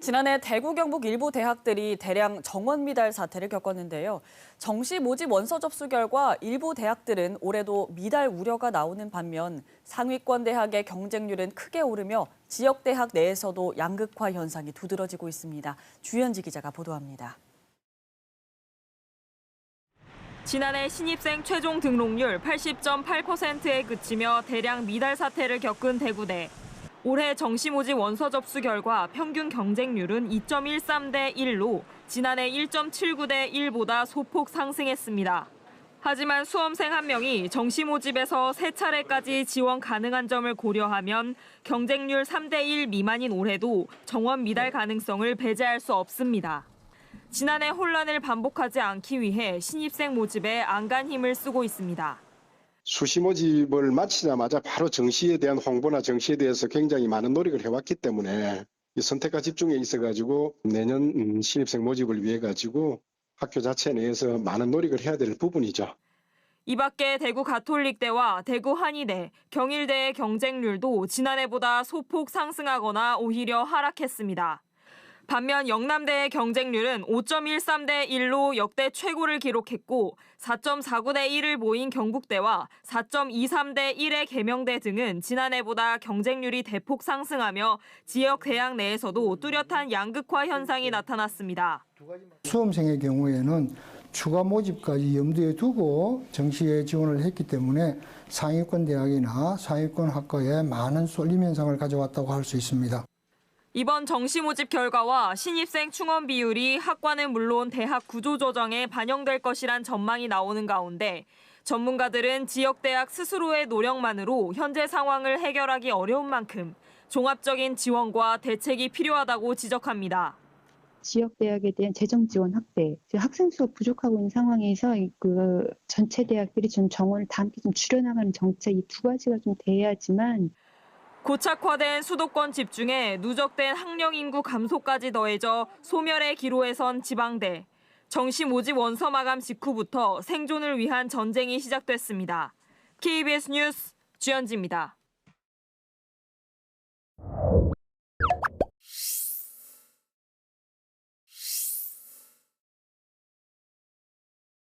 지난해 대구 경북 일부 대학들이 대량 정원 미달 사태를 겪었는데요. 정시 모집 원서 접수 결과 일부 대학들은 올해도 미달 우려가 나오는 반면 상위권 대학의 경쟁률은 크게 오르며 지역 대학 내에서도 양극화 현상이 두드러지고 있습니다. 주현지 기자가 보도합니다. 지난해 신입생 최종 등록률 80.8%에 그치며 대량 미달 사태를 겪은 대구대. 올해 정시 모집 원서 접수 결과 평균 경쟁률은 2.13 대 1로 지난해 1.79 대 1보다 소폭 상승했습니다. 하지만 수험생 한 명이 정시 모집에서 세 차례까지 지원 가능한 점을 고려하면 경쟁률 3대 1 미만인 올해도 정원 미달 가능성을 배제할 수 없습니다. 지난해 혼란을 반복하지 않기 위해 신입생 모집에 안간 힘을 쓰고 있습니다. 수시 모집을 마치자마자 바로 정시에 대한 홍보나 정시에 대해서 굉장히 많은 노력을 해왔기 때문에 이 선택과 집중에 있어 가지고 내년 음, 신입생 모집을 위해 가지고 학교 자체 내에서 많은 노력을 해야 될 부분이죠. 이 밖에 대구 가톨릭대와 대구 한의대, 경일대의 경쟁률도 지난해보다 소폭 상승하거나 오히려 하락했습니다. 반면 영남대의 경쟁률은 5.13대 1로 역대 최고를 기록했고 4.49대 1을 보인 경북대와 4.23대 1의 계명대 등은 지난해보다 경쟁률이 대폭 상승하며 지역 대학 내에서도 뚜렷한 양극화 현상이 나타났습니다. 수험생의 경우에는 추가 모집까지 염두에 두고 정시에 지원을 했기 때문에 상위권 대학이나 상위권 학과에 많은 쏠림 현상을 가져왔다고 할 수 있습니다. 이번 정시 모집 결과와 신입생 충원 비율이 학과는 물론 대학 구조 조정에 반영될 것이란 전망이 나오는 가운데 전문가들은 지역 대학 스스로의 노력만으로 현재 상황을 해결하기 어려운 만큼 종합적인 지원과 대책이 필요하다고 지적합니다. 지역 대학에 대한 재정 지원 확대, 학생 수가 부족하고 있는 상황에서 이그 전체 대학들이 좀 정원을 다 함께 좀 줄여나가는 정책 이 두 가지가 좀 돼야지만 고착화된 수도권 집중에 누적된 학령 인구 감소까지 더해져 소멸의 기로에 선 지방대. 정시 모집 원서 마감 직후부터 생존을 위한 전쟁이 시작됐습니다. KBS 뉴스 주현지입니다.